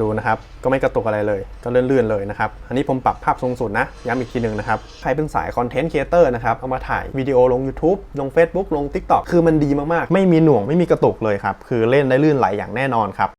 ดูนะครับ ก็ไม่กระตุกอะไรเลย ก็เลื่อนๆเลยนะครับ อันนี้ผมปรับภาพทรงสุดนะ ย้ำอีกทีหนึ่งนะครับ ใครเป็นสายคอนเทนต์ครีเอเตอร์นะครับ เอามาถ่ายวิดีโอลง YouTube ลง Facebook ลง TikTok คือมันดีมากๆ ไม่มีหน่วงไม่มีกระตุกเลยครับ คือเล่นได้ลื่นไหลอย่างแน่นอนครับ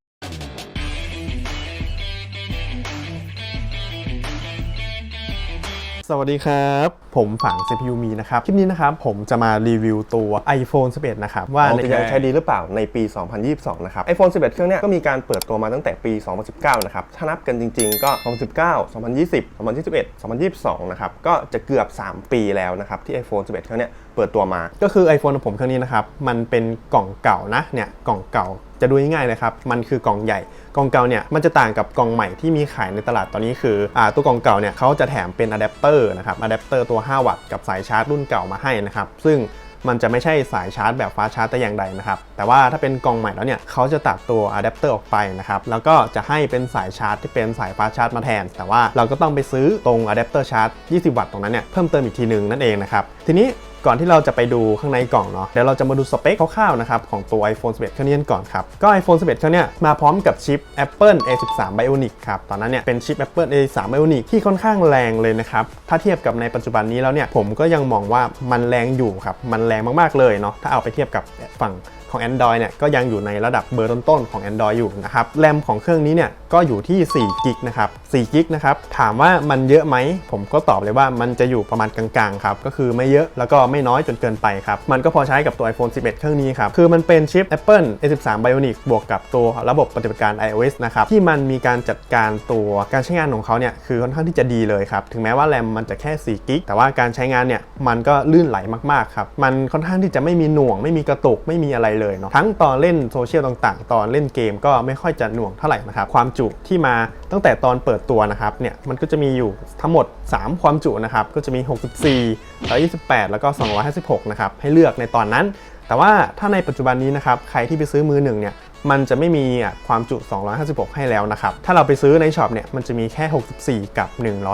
สวัสดีครับ ผมฝัง CPU มีนะครับ คลิปนี้นะครับ ผมจะมารีวิวตัว iPhone 11 นะครับ ว่าว่าในจะยังใช้ดีหรือเปล่าในปี 2022 นะครับ iPhone 11 เครื่องเนี้ยก็มีการเปิดตัวมาตั้งแต่ปี 2019 นะครับ ถ้านับกันจริง ๆ ก็ 2019 2020 2021 2022 นะครับ ก็จะเกือบ 3 ปีแล้วนะครับ ที่ iPhone 11 เครื่องเนี้ยเปิดตัวมา ก็คือ iPhone ของผมเครื่องนี้นะครับมันเป็นกล่องเก่านะเนี่ยกล่องเก่า จะดูง่ายๆเลยครับ มันคือกล่องใหญ่ กล่องเก่าเนี่ยมันจะต่างกับกล่องใหม่ที่มีขายในตลาดตอนนี้คืออ่าตัวกล่องเก่าเนี่ยเขาจะแถมเป็นอะแดปเตอร์นะครับอะแดปเตอร์ตัว 5 วัตต์กับสายชาร์จรุ่นเก่ามาให้นะครับ ซึ่งมันจะไม่ใช่สายชาร์จแบบฟ้าชาร์จแต่อย่างใดนะครับ แต่ว่าถ้าเป็นกล่องใหม่แล้วเนี่ยเขาจะตัดตัวอะแดปเตอร์ออกไปนะครับ แล้วก็จะให้เป็นสายชาร์จที่เป็นสายฟ้าชาร์จมาแทน แต่ว่าเราก็ต้องไปซื้อตรงอะแดปเตอร์ชาร์จ 20 วัตต์ตรงนั้นเนี่ยเพิ่มเติมอีกทีหนึ่งนั่นเองนะครับ ทีนี้ ก่อนที่เราจะไปดูข้างในกล่องเนาะเดี๋ยวเราจะมาดูสเปคคร่าวๆนะครับของตัว iPhone 11 เครื่องนี้กันก่อนครับ ก็ iPhone 11 เครื่องเนี้ยมาพร้อมกับชิป Apple A13 Bionic ครับ ตอนนั้นเนี่ยเป็นชิป Apple A13 Bionic ที่ค่อนข้างแรงเลยนะครับ ถ้าเทียบกับในปัจจุบันนี้แล้วเนี่ยผมก็ยังมองว่ามันแรงอยู่ครับ มันแรงมากๆเลยเนาะถ้าเอาไปเทียบกับฝั่ง ของ Android เนี่ยก็ยังอยู่ในระดับเบอร์ต้นๆของ Android อยู่นะครับแรมของเครื่องนี้เนี่ยก็อยู่ที่4กิกนะครับ4กิกนะครับถามว่ามันเยอะไหม ผมก็ตอบเลยว่ามันจะอยู่ประมาณกลางๆครับก็คือไม่เยอะแล้วก็ไม่น้อยจนเกินไปครับมันก็พอใช้กับตัว iPhone 11 เครื่องนี้ครับคือมันเป็นชิป Apple A13 Bionic บวกกับตัวระบบปฏิบัติการ iOS นะครับที่มันมีการจัดการตัวการใช้งานของเขาเนี่ยคือค่อนข้างที่จะดีเลยครับถึงแม้ว่าแรมมันจะแค่4กิกแต่ว่าการใช้งานเนี่ยมันก็ลื่นไหลมากๆครับมันค่อนข้างที่จะไม่มีหน่วงไม่มีกระตุกไม่มีอะไรเลยเนาะทั้งตอนเล่นโซเชียลต่างๆ ตอนเล่นเกมก็ไม่ค่อยจะหน่วงเท่าไหร่นะครับความจุที่มาตั้งแต่ตอนเปิดตัวนะครับเนี่ยมันก็จะมีอยู่ทั้งหมด 3 ความจุนะครับก็จะมี 64 128 แล้วก็ 256 นะครับให้เลือกในตอนนั้น แต่ว่าถ้าในปัจจุบันนี้นะครับใครที่ไปซื้อมือหนึ่งเนี่ย มันจะไม่มีความจุ 256 ให้แล้วนะครับ ถ้าเราไปซื้อในช็อปเนี่ยมันจะมีแค่ 64 กับ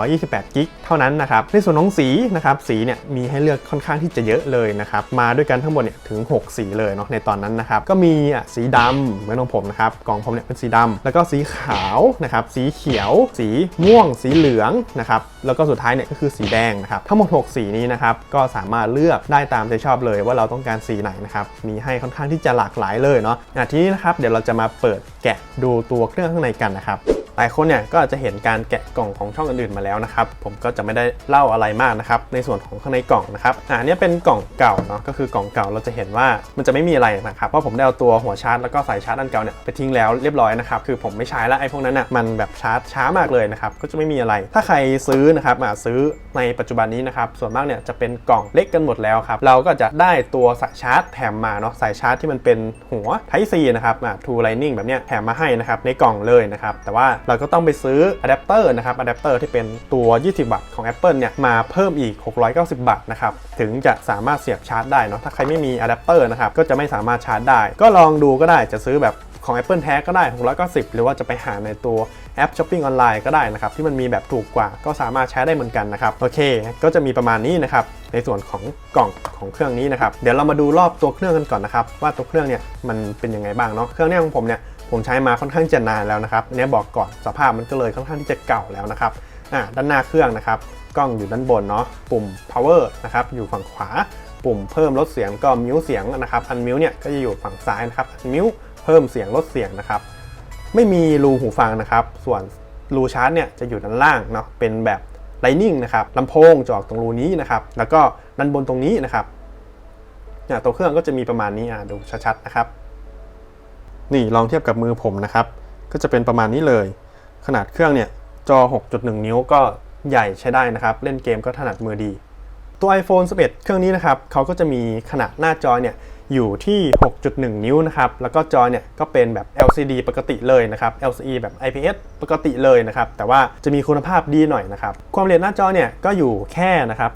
128 กิกเท่านั้นนะครับ ในส่วนของสีนะครับ สีเนี่ยมีให้เลือกค่อนข้างที่จะเยอะเลยนะครับ มาด้วยกันทั้งหมดเนี่ยถึง 6 สีเลยเนาะในตอนนั้นนะครับ ก็มีสีดำเหมือนของผมนะครับ กล่องผมเนี่ยเป็นสีดำแล้วก็สีขาวนะครับ สีเขียว สีม่วง สีเหลืองนะครับ แล้วก็สุดท้ายเนี่ยก็คือสีแดงนะครับ ทั้งหมด 6 สีนี้นะครับ ก็สามารถเลือกได้ตามใจชอบเลยว่าเราต้องการสีไหนนะครับ มีให้ค่อนข้างที่จะหลากหลายเลยเนาะอะทีนี้นะครับเดี๋ยวเราจะมาเปิดแกะดูตัวเครื่องข้างในกันนะครับ หลายคนเนี่ยก็อาจจะเห็นการแกะกล่องของช่องอื่นๆมาแล้วนะครับ ผมก็จะไม่ได้เล่าอะไรมากนะครับในส่วนของข้างในกล่องนะครับอ่าอันนี้เป็นกล่องเก่าเนาะก็คือกล่องเก่าเราจะเห็นว่ามันจะไม่มีอะไรนะครับเพราะผมได้เอาตัวหัวชาร์จแล้วก็สายชาร์จอันเก่าเนี่ยไปทิ้งแล้วเรียบร้อยนะครับคือผมไม่ใช้แล้วไอ้พวกนั้นอะมันแบบชาร์จช้ามากเลยนะครับก็จะไม่มีอะไร ถ้าใครซื้อนะครับอ่าซื้อในปัจจุบันนี้นะครับส่วนมากเนี่ยจะเป็นกล่องเล็กกันหมดแล้วครับเราก็จะได้ตัวสายชาร์จแถมมาเนาะสายชาร์จที่มันเป็นหัว Type C นะครับอ่า True Lightning แบบเนี้ยแถมมาให้นะครับในกล่องเลยนะครับแต่ว่าเราก็ต้องไปซื้ออะแดปเตอร์นะครับอะแดปเตอร์ที่เป็นตัว 20 วัตต์ของ Apple เนี่ยมาเพิ่มอีก 690 บาทนะครับถึงจะสามารถเสียบชาร์จได้เนาะถ้าใครไม่มีอะแดปเตอร์นะครับก็จะไม่สามารถชาร์จได้ ก็ลองดูก็ได้จะซื้อแบบของ Apple แท้ก็ได้ 690 หรือว่าจะไปหาในตัวแอปช้อปปิ้งออนไลน์ก็ได้นะครับ ที่มันมีแบบถูกกว่าก็สามารถใช้ได้เหมือนกันนะครับ โอเค ก็จะมีประมาณนี้นะครับ ในส่วนของกล่องของเครื่องนี้นะครับ เดี๋ยวเรามาดูรอบตัวเครื่องกันก่อนนะครับ ว่าตัวเครื่องเนี่ยมันเป็นยังไงบ้างเนาะเครื่องเนี้ของผมเนี่ย ผมใช้มาค่อนข้างจะนานแล้วนะครับอันนี้บอกก่อนสภาพมันก็เลยค่อนข้างที่จะเก่าแล้วนะครับอ่าด้านหน้าเครื่องนะครับกล้องอยู่ด้านบนเนาะปุ่ม power นะครับอยู่ฝั่งขวา ปุ่มเพิ่มลดเสียงก็มิวเสียงนะครับอันมิวเนี่ยก็จะอยู่ฝั่งซ้ายนะครับมิวเพิ่มเสียงลดเสียงนะครับไม่มีรูหูฟังนะครับ ส่วนรูชาร์จเนี่ยจะอยู่ด้านล่างเนาะเป็นแบบ Lightning นะครับลำโพงจะออกตรงรูนี้นะครับ แล้วก็ด้านบนตรงนี้นะครับเนี่ยตัวเครื่องก็จะมีประมาณนี้อะดูชัดๆนะครับ นี่ลองเทียบกับมือผมนะครับ ก็จะเป็นประมาณนี้เลย ขนาดเครื่องเนี่ยจอ 6.1 นิ้วก็ใหญ่ใช้ได้นะครับ เล่นเกมก็ถนัดมือดี ตัว iPhone 11 เครื่องนี้นะครับเขาก็จะมีขนาดหน้าจอเนี่ยอยู่ที่ 6.1 นิ้วนะครับ แล้วก็จอเนี่ยก็เป็นแบบ LCD ปกติเลยนะครับ LCD แบบ IPS ปกติเลยนะครับ แต่ว่าจะมีคุณภาพดีหน่อยนะครับ ความละเอียดหน้าจอเนี่ยก็อยู่แค่นะครับ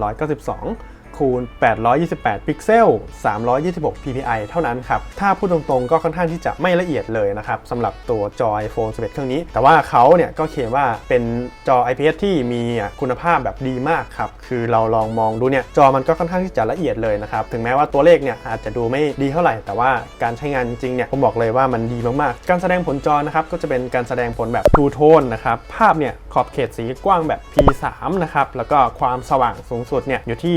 1,792 คูณ828 พิกเซล 326 ppi เท่านั้นครับ ถ้าพูดตรงๆ ก็ค่อนข้างที่จะไม่ละเอียดเลยนะครับสำหรับตัวจอ iPhone 11 เครื่องนี้ แต่ว่าเขาเนี่ยก็เขียนว่าเป็นจอ IPS ที่มีคุณภาพแบบดีมากครับ คือเราลองมองดูเนี่ย จอมันก็ค่อนข้างที่จะละเอียดเลยนะครับ ถึงแม้ว่าตัวเลขเนี่ยอาจจะดูไม่ดีเท่าไหร่ แต่ว่าการใช้งานจริงเนี่ยผมบอกเลยว่ามันดีมากๆ การแสดงผลจอนะครับก็จะเป็นการแสดงผลแบบ True Tone นะครับ ภาพเนี่ยขอบเขตสีกว้างแบบ P3 นะครับ แล้วก็ความสว่างสูงสุดเนี่ยอยู่ที่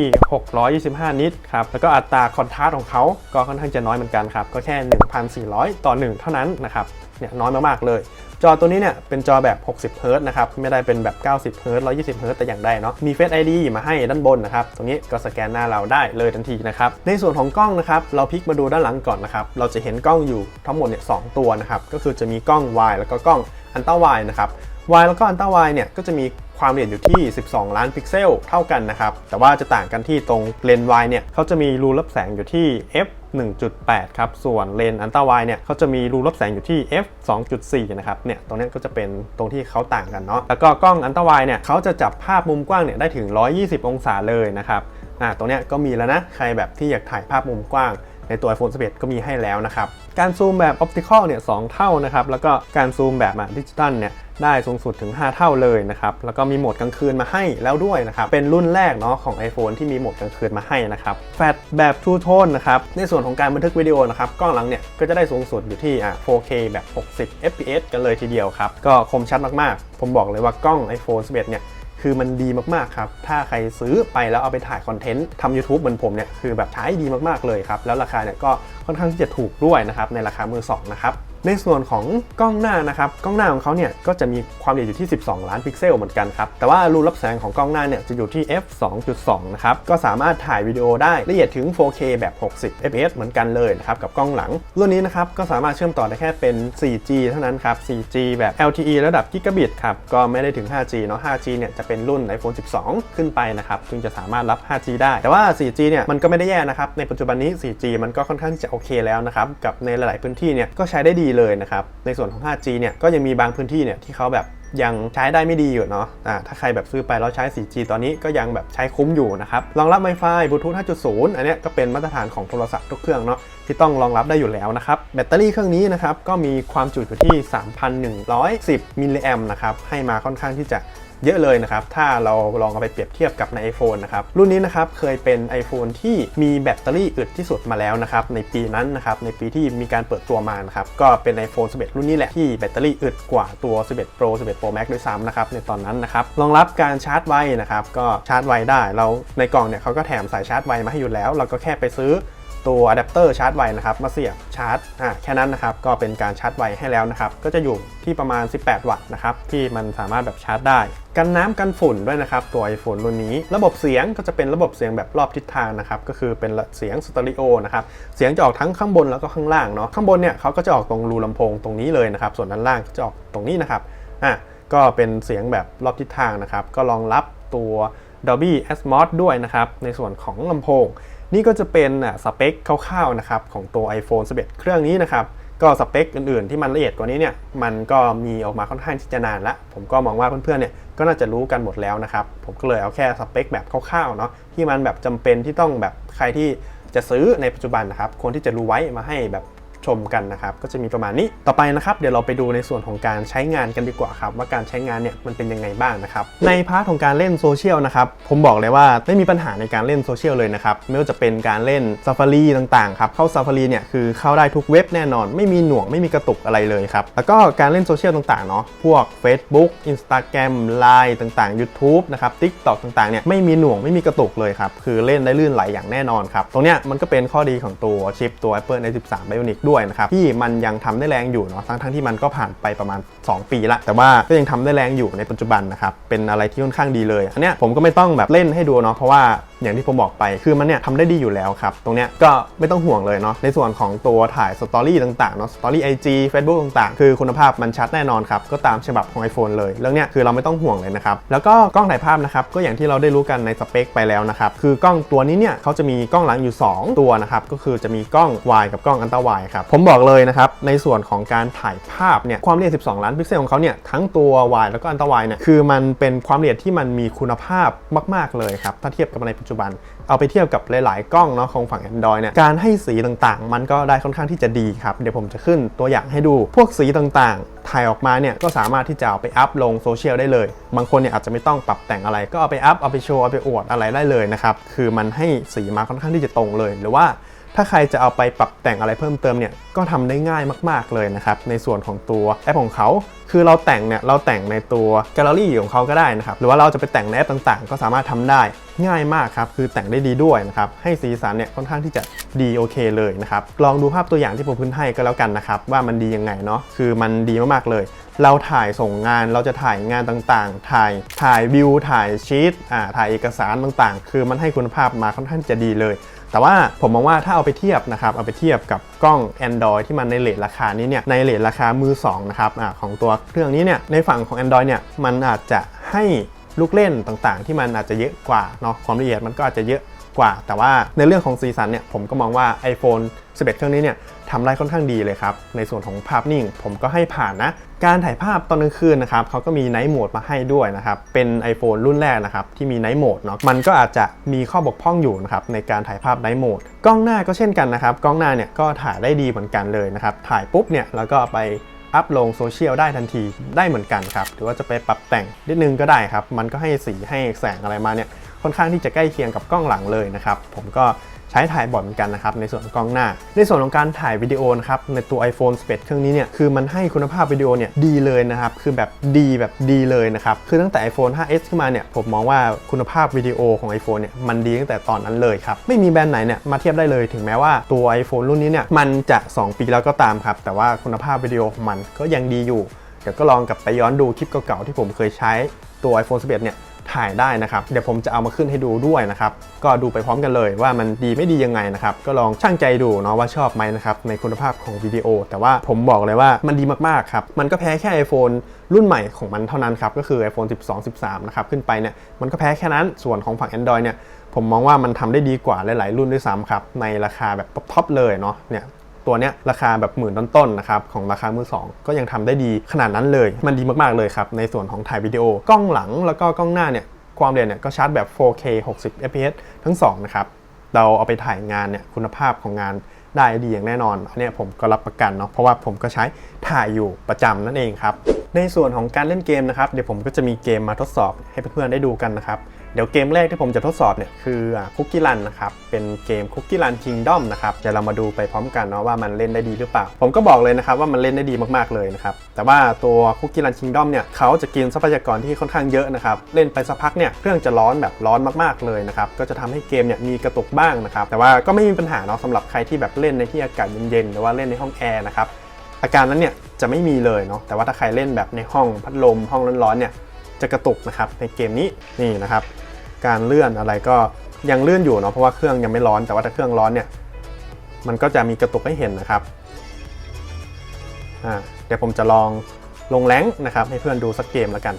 625 นิตครับ แล้วก็อัตราคอนทราสต์ของเขาก็ค่อนข้างจะน้อยเหมือนกันครับ ก็แค่ 1,400 ต่อ 1 เท่านั้นนะครับ เนี่ยน้อยมากๆเลยจอตัวนี้เนี่ยเป็นจอแบบ 60เฮิรตนะครับ ไม่ได้เป็นแบบ 90เฮิรต120เฮิรตแต่อย่างใดเนาะ มี Face ID มาให้ด้านบนนะครับ ตรงนี้ก็สแกนหน้าเราได้เลยทันทีนะครับ ในส่วนของกล้องนะครับ เราพลิกมาดูด้านหลังก่อนนะครับ เราจะเห็นกล้องอยู่ทั้งหมดเนี่ยสองตัวนะครับ ก็คือจะมีกล้อง wide แล้วก็กล้องอันต้า wide นะครับ wide แล้วก็อันต้า wide เนี่ยก็จะมี ความละเอียดอยู่ที่ 12 ล้านพิกเซลเท่ากันนะครับ แต่ว่าจะต่างกันที่ตรงเลนส์ wide เนี่ยเขาจะมีรูรับแสงอยู่ที่ f 1.8 ครับ ส่วนเลนส์อันต้าไวเนี่ยเขาจะมีรูรับแสงอยู่ที่ f 2.4 นะครับ เนี่ย ตรงนี้ก็จะเป็นตรงที่เขาต่างกันเนาะ แล้วก็กล้องอันต้าไวเนี่ยเขาจะจับภาพมุมกว้างเนี่ยได้ถึง 120 องศาเลยนะครับ อ่า ตรงนี้ก็มีแล้วนะ ใครแบบที่อยากถ่ายภาพมุมกว้าง ในตัว iPhone 11 ก็มีให้แล้วนะครับ การซูมแบบออปติคอลเนี่ยสเท่านะครับ แล้วก็การซูมแบบดิจิตอลเนี่ยได้สูงสุดถึง 5 เท่าเลยนะครับ แล้วก็มีโหมดกลางคืนมาให้แล้วด้วยนะครับ เป็นรุ่นแรกเนาะของ iPhone ที่มีโหมดกลางคืนมาให้นะครับ แฟลชแบบ True Tone นะครับ ในส่วนของการบันทึกวิดีโอนะครับ กล้องหลังเนี่ยก็จะได้สูงสุดอยู่ที่อะ 4K แบบ 60 fps กันเลยทีเดียวครับ ก็คมชัดมากๆ ผมบอกเลยว่ากล้อง iPhone 11 เนี่ย คือมันดีมากๆครับ ถ้าใครซื้อไปแล้วเอาไปถ่ายคอนเทนต์ทำ YouTube เหมือนผมเนี่ยคือแบบใช้ดีมากๆเลยครับ แล้วราคาเนี่ยก็ค่อนข้างที่จะถูกด้วยนะครับในราคามือสองนะครับ ในส่วนของกล้องหน้านะครับกล้องหน้าของเขาเนี่ยก็จะมีความละเอียดอยู่ที่ 12 ล้านพิกเซลเหมือนกันครับแต่ว่ารูรับแสงของกล้องหน้าเนี่ยจะอยู่ที่ f 2.2นะครับก็สามารถถ่ายวิดีโอได้ละเอียดถึง 4K แบบ 60 fps เหมือนกันเลยนะครับกับกล้องหลัง รุ่นนี้นะครับก็สามารถเชื่อมต่อได้แค่เป็น 4G เท่านั้นครับ 4G แบบ LTE ระดับกิกะบิตครับก็ไม่ได้ถึง 5G เนาะ 5G เนี่ยจะเป็นรุ่น iPhone 12 ขึ้นไปนะครับจึงจะสามารถรับ 5G ได้ แต่ว่า 4G เนี่ยมันก็ไม่ได้แย่นะครับในปัจจุบันนี้ 4G มันก็ค่อนข้างที่จะโอเคแล้วนะครับกับในหลาย ๆพื้นที่เนี่ยก็ใช้ได้ดีเลยนะครับ ในส่วนของ 5G เนี่ยก็ยังมีบางพื้นที่เนี่ยที่เขาแบบยังใช้ได้ไม่ดีอยู่เนาะอ่าถ้าใครแบบซื้อไปแล้วใช้ 4G ตอนนี้ก็ยังแบบใช้คุ้มอยู่นะครับ รองรับ Wi-Fi Bluetooth 5.0 อันนี้ก็เป็นมาตรฐานของโทรศัพท์ทุกเครื่องเนาะที่ต้องรองรับได้อยู่แล้วนะครับ แบตเตอรี่เครื่องนี้นะครับก็มีความจุอยู่ที่ 3,110 มิลลิแอมนะครับให้มาค่อนข้างที่จะ เยอะเลยนะครับ ถ้าเราลองเอาไปเปรียบเทียบกับใน iPhone นะครับ รุ่นนี้นะครับเคยเป็น iPhone ที่มีแบตเตอรี่อึดที่สุดมาแล้วนะครับ ในปีนั้นนะครับ ในปีที่มีการเปิดตัวมานะครับ ก็เป็น iPhone 11 รุ่นนี้แหละที่แบตเตอรี่อึดกว่าตัว 11 Pro 11 Pro Max ด้วยซ้ำนะครับในตอนนั้นนะครับรองรับการชาร์จไวนะครับก็ชาร์จไวได้ เราในกล่องเนี่ยเขาก็แถมสายชาร์จไวมาให้อยู่แล้ว เราก็แค่ไปซื้อตัวอะแดปเตอร์ชาร์จไวนะครับมาเสียบชาร์จอะแค่นั้นนะครับก็เป็นการชาร์จไวให้แล้วนะครับก็จะอยู่ที่ประมาณ 18 วัตต์นะครับที่มันสามารถแบบชาร์จได้ กันน้ำกันฝุ่นด้วยนะครับตัว iPhone รุ่นนี้ ระบบเสียงก็จะเป็นระบบเสียงแบบรอบทิศทางนะครับก็คือเป็นเสียงสเตอริโอนะครับเสียงจะออกทั้งข้างบนแล้วก็ข้างล่างเนาะข้างบนเนี่ยเขาก็จะออกตรงรูลำโพงตรงนี้เลยนะครับส่วนด้านล่างก็จะออกตรงนี้นะครับอะก็เป็นเสียงแบบรอบทิศทางนะครับก็รองรับตัว Dolby Atmos ด้วยนะครับในส่วนของลำโพง นี่ก็จะเป็นอะสเปคคร่าวๆนะครับของตัว iPhone 11 เครื่องนี้นะครับ ก็สเปคอื่นๆ ที่มันละเอียดกว่านี้เนี่ยมันก็มีออกมาค่อนข้างที่จะนานละผมก็มองว่าเพื่อนๆเนี่ยก็น่าจะรู้กันหมดแล้วนะครับ ผมก็เลยเอาแค่สเปคแบบคร่าวๆเนาะที่มันแบบจำเป็นที่ต้องแบบใครที่จะซื้อในปัจจุบันนะครับควรที่จะรู้ไว้มาให้แบบ ชมกันนะครับก็จะมีประมาณนี้ต่อไปนะครับเดี๋ยวเราไปดูในส่วนของการใช้งานกันดีกว่าครับว่าการใช้งานเนี่ยมันเป็นยังไงบ้างนะครับในพาร์ทของการเล่นโซเชียลนะครับผมบอกเลยว่าไม่มีปัญหาในการเล่นโซเชียลเลยนะครับไม่ว่าจะเป็นการเล่น Safari ต่างๆครับเข้า Safari เนี่ยคือเข้าได้ทุกเว็บแน่นอน ไม่มีหน่วงไม่มีกระตุกอะไรเลยครับแล้วก็การเล่นโซเชียลต่างๆเนาะพวก Facebook Instagram Line ต่างๆ YouTube นะครับ TikTok ต่างๆเนี่ยไม่มีหน่วงไม่มีกระตุกเลยครับคือเล่นได้ลื่นไหลอย่างแน่นอนครับตรงเนี้ยมันก็เป็นข้อดีของตัวชิปตัว Apple A13 Bionic ด้วยนะครับที่มันยังทำได้แรงอยู่เนาะทั้งทั้งที่มันก็ผ่านไปประมาณ 2 ปีละ แต่ว่าก็ยังทำได้แรงอยู่ในปัจจุบันนะครับเป็นอะไรที่ค่อนข้างดีเลยอันเนี้ยผมก็ไม่ต้องแบบเล่นให้ดูเนาะเพราะว่าอย่างที่ผมบอกไปคือมันเนี่ยทำได้ดีอยู่แล้วครับ ตรงเนี้ยก็ไม่ต้องห่วงเลยเนาะในส่วนของตัวถ่ายสตอรี่ต่างๆเนาะสตอรี่ไอจีเฟซบุ๊กต่างๆ คือคุณภาพมันชัดแน่นอนครับ ก็ตามฉบับของ iPhone เลย เรื่องเนี้ยคือเราไม่ต้องห่วงเลยนะครับ แล้วก็กล้องถ่ายภาพนะครับ ก็อย่างที่เราได้รู้กันในสเปคไปแล้วนะครับ คือกล้องตัวนี้เนี่ยเขาจะมีกล้องหลังอยู่ 2 ตัวนะครับ ก็คือจะมีกล้อง wide กับกล้องอันตรา wide ครับครับผมบอกเลยนะครับในส่วนของการถ่ายภาพเนี่ยความละเอียด 12 ล้านพิกเซลของเขาเนี่ยทั้งตัว wide แล้วก็อันตรวายเนี่ยคือมันเป็นความละเอียดที่มันมีคุณภาพมาก ๆ เลยครับถ้าเทียบกับในปัจจุบัน เอาไปเทียบกับหลาย ๆ กล้องเนาะของฝั่ง Android เนี่ยการให้สีต่างๆ มันก็ได้ค่อนข้างที่จะดีครับเดี๋ยวผมจะขึ้นตัวอย่างให้ดูพวกสีต่างๆ ถ่ายออกมาเนี่ยก็สามารถที่จะเอาไปอัพลงโซเชียลได้เลย บางคนเนี่ยอาจจะไม่ต้องปรับแต่งอะไรก็เอาไปอัพเอาไปโชว์เอาไปอวดอะไรได้เลยนะครับคือมันให้สีมาค่อนข้างที่จะตรงเลยหรือว่า ถ้าใครจะเอาไปปรับแต่งอะไรเพิ่มเติมเนี่ยก็ทำได้ง่ายมากๆเลยนะครับในส่วนของตัวแอปของเขา คือเราแต่งเนี่ยเราแต่งในตัวแกลเลอรี่ของเขาก็ได้นะครับหรือว่าเราจะไปแต่งในแอปต่างๆ ก็สามารถทำได้ง่ายมากครับคือแต่งได้ดีด้วยนะครับให้สีสันเนี่ยค่อนข้างที่จะดีโอเคเลยนะครับลองดูภาพตัวอย่างที่ผมขึ้นให้ก็แล้วกันนะครับว่ามันดียังไงเนาะคือมันดีมากๆเลย เราถ่ายส่งงานเราจะถ่ายงานต่างๆ ถ่ายถ่ายวิวถ่ายชีตอ่าถ่ายเอกสารต่างๆ คือมันให้คุณภาพมาค่อนข้างจะดีเลย แต่ว่าผมมองว่าถ้าเอาไปเทียบนะครับเอาไปเทียบกับกล้อง Android ที่มันในเลทราคานี้เนี่ยในเลทราคามือ2นะครับอของตัวเครื่องนี้เนี่ยในฝั่งของ Android เนี่ยมันอาจจะให้ลูกเล่นต่างๆ ที่มันอาจจะเยอะกว่าเนาะความละเอียดมันก็อาจจะเยอะกว่า แต่ว่าในเรื่องของสีสันเนี่ยผมก็มองว่า iPhone 11 เครื่องนี้เนี่ย ทำได้ค่อนข้างดีเลยครับ ในส่วนของภาพนิ่ง ผมก็ให้ผ่านนะ การถ่ายภาพตอนกลางคืนนะครับเขาก็มีไนท์โหมดมาให้ด้วยนะครับ เป็น iPhone รุ่นแรกนะครับที่มีไนท์โหมดเนาะ มันก็อาจจะมีข้อบกพร่องอยู่นะครับในการถ่ายภาพไนท์โหมดกล้องหน้าก็เช่นกันนะครับ กล้องหน้าเนี่ยก็ถ่ายได้ดีเหมือนกันเลยนะครับ ถ่ายปุ๊บเนี่ยแล้วก็ไปอัพลงโซเชียลได้ทันทีได้เหมือนกันครับ หรือว่าจะไปปรับแต่งนิดนึงก็ได้ครับ มันก็ให้สีให้แสงอะไรมาเนี่ยค่อนข้างที่จะใกล้เคียงกับกล้องหลังเลยนะครับ ผมก็ ใช้ถ่ายบ่อยเหมือนกันนะครับในส่วนของกล้องหน้า ในส่วนของการถ่ายวิดีโอนะครับในตัว iPhone 11 เครื่องนี้เนี่ยคือมันให้คุณภาพวิดีโอเนี่ยดีเลยนะครับคือแบบดีแบบดีเลยนะครับคือตั้งแต่ iPhone 5s ขึ้นมาเนี่ยผมมองว่าคุณภาพวิดีโอของ iPhone เนี่ยมันดีตั้งแต่ตอนนั้นเลยครับไม่มีแบรนด์ไหนเนี่ยมาเทียบได้เลยถึงแม้ว่าตัว iPhone รุ่นนี้เนี่ยมันจะ 2 ปีแล้วก็ตามครับแต่ว่าคุณภาพวิดีโอของมันก็ยังดีอยู่เดี๋ยวก็ลองกลับไปย้อนดูคลิปเก่าๆที่ผมเคยใช้ตัว iPhone 11 เนี่ย ถ่ายได้นะครับ เดี๋ยวผมจะเอามาขึ้นให้ดูด้วยนะครับ ก็ดูไปพร้อมกันเลยว่ามันดีไม่ดียังไงนะครับ ก็ลองช่างใจดูเนาะว่าชอบไหมนะครับในคุณภาพของวิดีโอ แต่ว่าผมบอกเลยว่ามันดีมากๆครับ มันก็แพ้แค่ iPhone รุ่นใหม่ของมันเท่านั้นครับ ก็คือ iPhone 12 13 นะครับ ขึ้นไปเนี่ยมันก็แพ้แค่นั้นส่วนของฝั่ง Android เนี่ยผมมองว่ามันทำได้ดีกว่าหลาย ๆ รุ่นด้วยซ้ำครับในราคาแบบท็อปๆเลยเนาะเนี่ย ตัวเนี้ยราคาแบบหมื่นต้นๆนะครับของราคามือสองก็ยังทำได้ดีขนาดนั้นเลย มันดีมากๆเลยครับในส่วนของถ่ายวิดีโอกล้องหลังแล้วก็กล้องหน้าเนี่ยความเร็วเนี่ยก็ชาร์จแบบ 4K 60 fps ทั้ง2นะครับเราเอาไปถ่ายงานเนี่ยคุณภาพของงานได้ดีอย่างแน่นอนอันเนี้ยผมก็รับประกันเนาะเพราะว่าผมก็ใช้ถ่ายอยู่ประจำนั่นเองครับในส่วนของการเล่นเกมนะครับเดี๋ยวผมก็จะมีเกมมาทดสอบให้เพื่อนๆได้ดูกันนะครับ เดี๋ยวเกมแรกที่ผมจะทดสอบเนี่ยคือคุกกี้รันนะครับ เป็นเกมคุกกี้รันคิงด้อมนะครับเดี๋ยวเรามาดูไปพร้อมกันเนาะว่ามันเล่นได้ดีหรือเปล่า ผมก็บอกเลยนะครับว่ามันเล่นได้ดีมากๆเลยนะครับ แต่ว่าตัวคุกกี้รันคิงด้อมเนี่ยเขาจะกินทรัพยากรที่ค่อนข้างเยอะนะครับ เล่นไปสักพักเนี่ยเครื่องจะร้อนแบบร้อนมากๆเลยนะครับ ก็จะทำให้เกมเนี่ยมีกระตุกบ้างนะครับ แต่ว่าก็ไม่มีปัญหาเนาะสำหรับใครที่แบบเล่นในที่อากาศเย็นๆหรือว่าเล่นในห้องแอร์นะครับอาการนั้นเนี่ยจะไม่มีเลยเนาะแต่ว่าถ้าใครเล่นแบบในห้องพัดลมห้องร้อนๆเนี่ยจะกระตุกนะครับในเกมนี้นี่นะครับ การเลื่อนอะไรก็ยังเลื่อนอยู่เนาะเพราะว่าเครื่องยังไม่ร้อนแต่ว่าถ้าเครื่องร้อนเนี่ยมันก็จะมีกระตุกให้เห็นนะครับเดี๋ยวผมจะลองลงแรงนะครับ ให้เพื่อนดูสักเกมแล้วกัน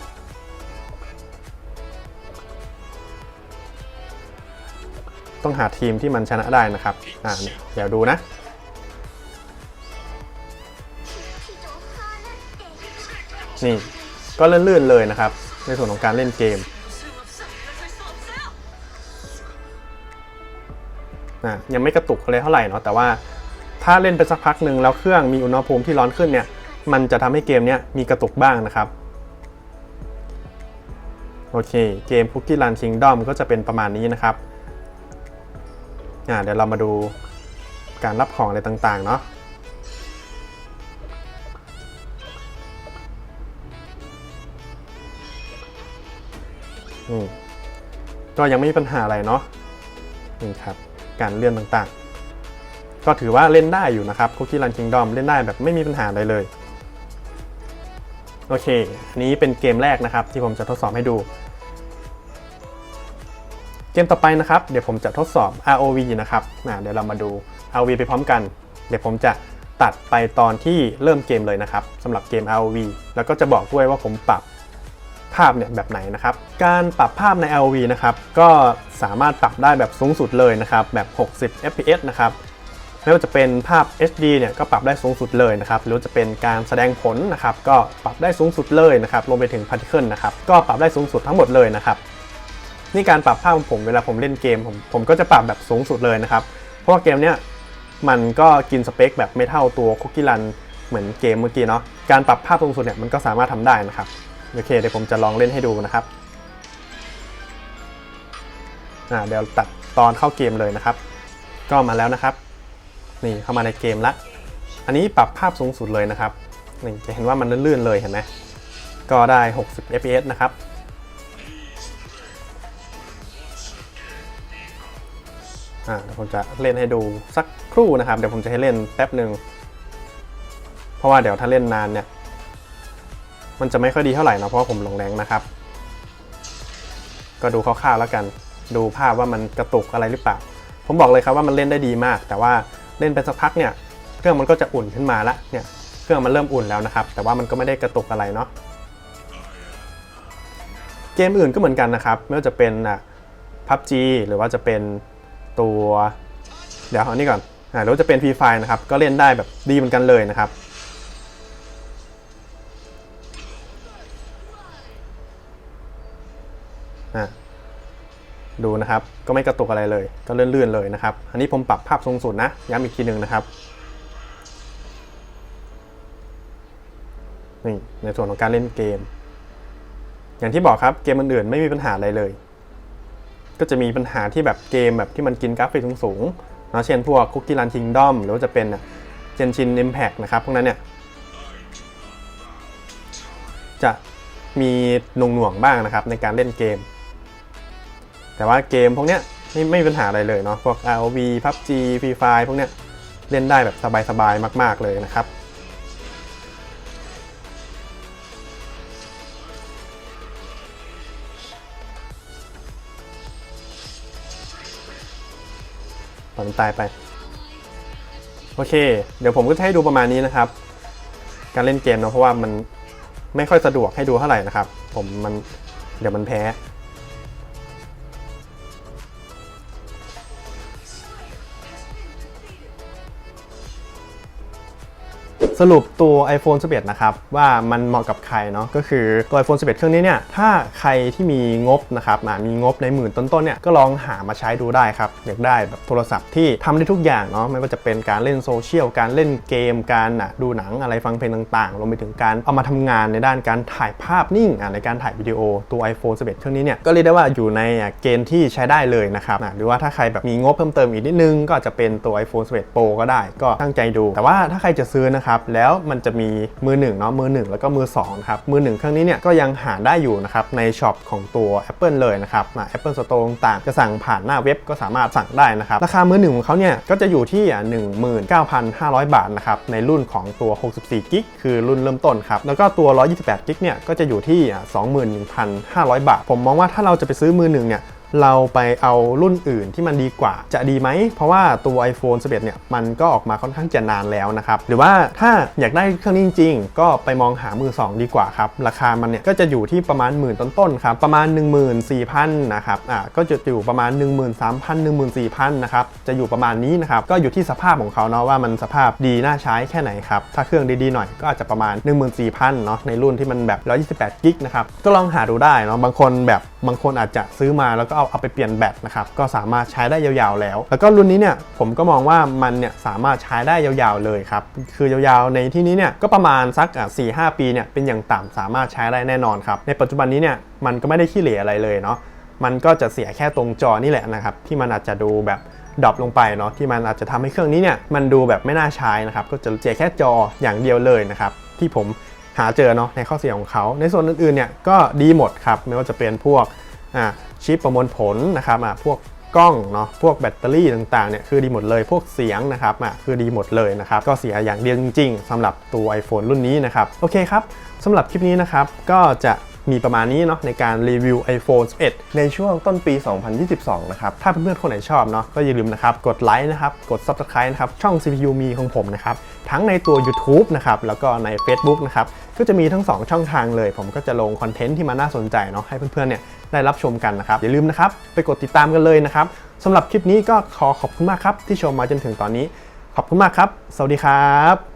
ต้องหาทีมที่มันชนะได้นะครับ อ่าเนี่ยเดี๋ยวดูนะ นี่ ก็ลื่นๆเลยนะครับ ในส่วนของการเล่นเกม นะยังไม่กระตุกเลยเท่าไหร่เนาะแต่ว่าถ้าเล่นไปสักพักหนึ่งแล้วเครื่องมีอุณหภูมิที่ร้อนขึ้นเนี่ยมันจะทำให้เกมเนี้ยมีกระตุกบ้างนะครับโอเคเกม Cookie Run Kingdom ก็จะเป็นประมาณนี้นะครับอ่าเดี๋ยวเรามาดูการรับของอะไรต่างๆเนาะก็ยังไม่มีปัญหาอะไรเนาะนี่ครับ การเลื่อนต่างๆ ก็ถือว่าเล่นได้อยู่นะครับ Cookie Run Kingdom เล่นได้แบบไม่มีปัญหาอะไรเลย โอเค อันนี้เป็นเกมแรกนะครับที่ผมจะทดสอบให้ดู เกมต่อไปนะครับ เดี๋ยวผมจะทดสอบ ROV นะครับเดี๋ยวเรามาดู ROV ไปพร้อมกัน เดี๋ยวผมจะตัดไปตอนที่เริ่มเกมเลยนะครับสำหรับเกม ROV แล้วก็จะบอกด้วยว่าผมปรับ ภาพเนี่ยแบบไหนนะครับ การปรับภาพใน LV นะครับก็สามารถปรับได้แบบสูงสุดเลยนะครับแบบ 60 fps นะครับไม่ว่าจะเป็นภาพ HD เนี่ยก็ปรับได้สูงสุดเลยนะครับหรือจะเป็นการแสดงผลนะครับก็ปรับได้สูงสุดเลยนะครับรวมไปถึง Particle นะครับก็ปรับได้สูงสุดทั้งหมดเลยนะครับนี่การปรับภาพของผมเวลาผมเล่นเกมผมผมก็จะปรับแบบสูงสุดเลยนะครับ เพราะว่าเกมเนี้ยมันก็กินสเปคแบบไม่เท่าตัวคุกกี้รันเหมือนเกมเมื่อกี้เนาะการปรับภาพสูงสุดเนี่ยมันก็สามารถทำได้นะครับ โอเคเดี๋ยวผมจะลองเล่นให้ดูนะครับอ่าเดี๋ยวตัดตอนเข้าเกมเลยนะครับ ก็มาแล้วนะครับ นี่เข้ามาในเกมละ อันนี้ปรับภาพสูงสุดเลยนะครับนี่จะเห็นว่ามันลื่นๆเลยเห็นไหมก็ได้ 60 fps นะครับ อ่าเดี๋ยวผมจะเล่นให้ดูสักครู่นะครับ เดี๋ยวผมจะให้เล่นแป๊บหนึ่ง เพราะว่าเดี๋ยวถ้าเล่นนานเนี่ย มันจะไม่ค่อยดีเท่าไหร่นะเพราะผมลงแรงนะครับ ก็ดูคร่าวๆแล้วกัน ดูภาพว่ามันกระตุกอะไรหรือเปล่า ผมบอกเลยครับว่ามันเล่นได้ดีมาก แต่ว่าเล่นไปสักพักเนี่ย เครื่องมันก็จะอุ่นขึ้นมาละเนี่ย เครื่องมันเริ่มอุ่นแล้วนะครับ แต่ว่ามันก็ไม่ได้กระตุกอะไรเนาะ เกมอื่นก็เหมือนกันนะครับ ไม่ว่าจะเป็นอะ PUBG หรือว่าจะเป็นตัว เดี๋ยวเอานี่ก่อนอ่าหรือว่าจะเป็น Free Fire นะครับ ก็เล่นได้แบบดีเหมือนกันเลยนะครับ ดูนะครับ ก็ไม่กระตุกอะไรเลย ก็เลื่อนๆเลยนะครับ อันนี้ผมปรับภาพสูงสุดนะ ย้ำอีกทีหนึ่งนะครับ นี่ในส่วนของการเล่นเกม อย่างที่บอกครับเกมอื่นๆไม่มีปัญหาอะไรเลย ก็จะมีปัญหาที่แบบเกมแบบที่มันกินกราฟิกสูงๆนะเช่นพวก Cookie Run Kingdom หรือว่าจะเป็นเจนชิน Impact นะครับพวกนั้นเนี่ยจะมีหน่วงๆบ้างนะครับในการเล่นเกม แต่ว่าเกมพวกเนี้ยไม่ไม่มีปัญหาอะไรเลยเนาะพวก ROV PUBG Free Fire พวกเนี้ยเล่นได้แบบสบายๆมาก ๆเลยนะครับปล่อยมันตายไป โอเค เดี๋ยวผมก็จะให้ดูประมาณนี้นะครับ การเล่นเกมเนาะเพราะว่ามันไม่ค่อยสะดวกให้ดูเท่าไหร่นะครับ ผมมันเดี๋ยวมันแพ้ สรุปตัว iPhone 11 นะครับ ว่ามันเหมาะกับใครเนาะก็คือตัว iPhone 11 เครื่องนี้เนี่ย ถ้าใครที่มีงบนะครับอะมีงบในหมื่นต้นๆเนี่ย ก็ลองหามาใช้ดูได้ครับ อยากได้แบบโทรศัพท์ที่ทำได้ทุกอย่างเนาะไม่ว่าจะเป็นการเล่นโซเชียล การเล่นเกม การอะดูหนังอะไรฟังเพลงต่างๆรวมไปถึงการเอามาทำงานในด้านการถ่ายภาพนิ่งอะในการถ่ายวิดีโอตัว iPhone 11 เครื่องนี้เนี่ยก็เรียกได้ว่าอยู่ในเกณฑ์ที่ใช้ได้เลยนะครับอะหรือว่าถ้าใครแบบมีงบเพิ่มเติมอีกนิดนึง ก็จจะเป็นตัว iPhone 11 Pro ก็ได้ก็ตั้งใจดู แต่ว่าถ้าใครจะซื้อนะครับแล้วมันจะมีมือหนึ่งเนาะมือหนึ่งแล้วก็มือสองครับมือหนึ่งเครื่องนี้เนี่ยก็ยังหาได้อยู่นะครับในช็อปของตัว Apple เลยนะครับอะ Apple Store ต่างจะสั่งผ่านหน้าเว็บก็สามารถสั่งได้นะครับราคามือหนึ่งของเขาเนี่ยก็จะอยู่ที่อะ19,500 บาทนะครับในรุ่นของตัว 64กิกคือรุ่นเริ่มต้นครับแล้วก็ตัว 128กิกเนี่ยก็จะอยู่ที่อะ21,500 บาท ผมมองว่าถ้าเราจะไปซื้อมือหนึ่งเนี่ย เราไปเอารุ่นอื่นที่มันดีกว่าจะดีไหม เพราะว่าตัว iPhone 11 เนี่ย มันก็ออกมาค่อนข้างจะนานแล้วนะครับ หรือว่าถ้าอยากได้เครื่องนี้จริงๆ ก็ไปมองหามือ 2 ดีกว่าครับ ราคามันเนี่ยก็จะอยู่ที่ประมาณหมื่นต้นๆครับ ประมาณ 14,000นะครับ อ่า ก็จะอยู่ประมาณ 13,000 14,000นะครับ จะอยู่ประมาณนี้นะครับ ก็อยู่ที่สภาพของเขาเนาะว่ามันสภาพดีน่าใช้แค่ไหนครับ ถ้าเครื่องดีๆหน่อยก็อาจจะประมาณ 14,000เนาะ ในรุ่นที่มันแบบ 128 กิกนะครับ ก็ลองหาดูได้เนาะ บางคนแบบ บางคนอาจจะซื้อมาแล้วก็เอาเอาไปเปลี่ยนแบตนะครับก็สามารถใช้ได้ยาวๆแล้ว แล้วก็รุ่นนี้เนี่ยผมก็มองว่ามันเนี่ยสามารถใช้ได้ยาวๆเลยครับคือยาวๆในที่นี้เนี่ยก็ประมาณสักอะ4 5ปีเนี่ยเป็นอย่างต่ำสามารถใช้ได้แน่นอนครับในปัจจุบันนี้เนี่ยมันก็ไม่ได้ขี้เหร่อะไรเลยเนาะมันก็จะเสียแค่ตรงจอนี่แหละนะครับที่มันอาจจะดูแบบดรอปลงไปเนาะที่มันอาจจะทำให้เครื่องนี้เนี่ยมันดูแบบไม่น่าใช้นะครับก็จะเสียแค่จออย่างเดียวเลยนะครับที่ผมหาเจอเนาะในข้อเสียของเขา ในส่วนอื่นๆเนี่ยก็ดีหมดครับไม่ว่าจะเป็นพวกอ่า ชิปประมวลผลนะครับอะพวกกล้องเนาะพวกแบตเตอรี่ต่างๆเนี่ยคือดีหมดเลยพวกเสียงนะครับอะคือดีหมดเลยนะครับก็เสียอย่างเดียวจริงๆสำหรับตัว iPhone รุ่นนี้นะครับโอเคครับสำหรับคลิปนี้นะครับก็จะ มีประมาณนี้เนาะในการรีวิว iPhone 11 ในช่วงต้นปี 2022 นะครับ ถ้าเพื่อนๆคนไหนชอบเนาะก็อย่าลืมนะครับกดไลค์นะครับกด Subscribe นะครับช่อง CPU มีของผมนะครับทั้งในตัว YouTube นะครับแล้วก็ใน Facebook นะครับก็จะมีทั้ง 2 ช่องทางเลย ผมก็จะลงคอนเทนต์ที่มันน่าสนใจเนาะให้เพื่อนๆเนี่ยได้รับชมกันนะครับ อย่าลืมนะครับไปกดติดตามกันเลยนะครับสำหรับคลิปนี้ก็ขอขอบคุณมากครับที่ชมมาจนถึงตอนนี้ ขอบคุณมากครับ สวัสดีครับ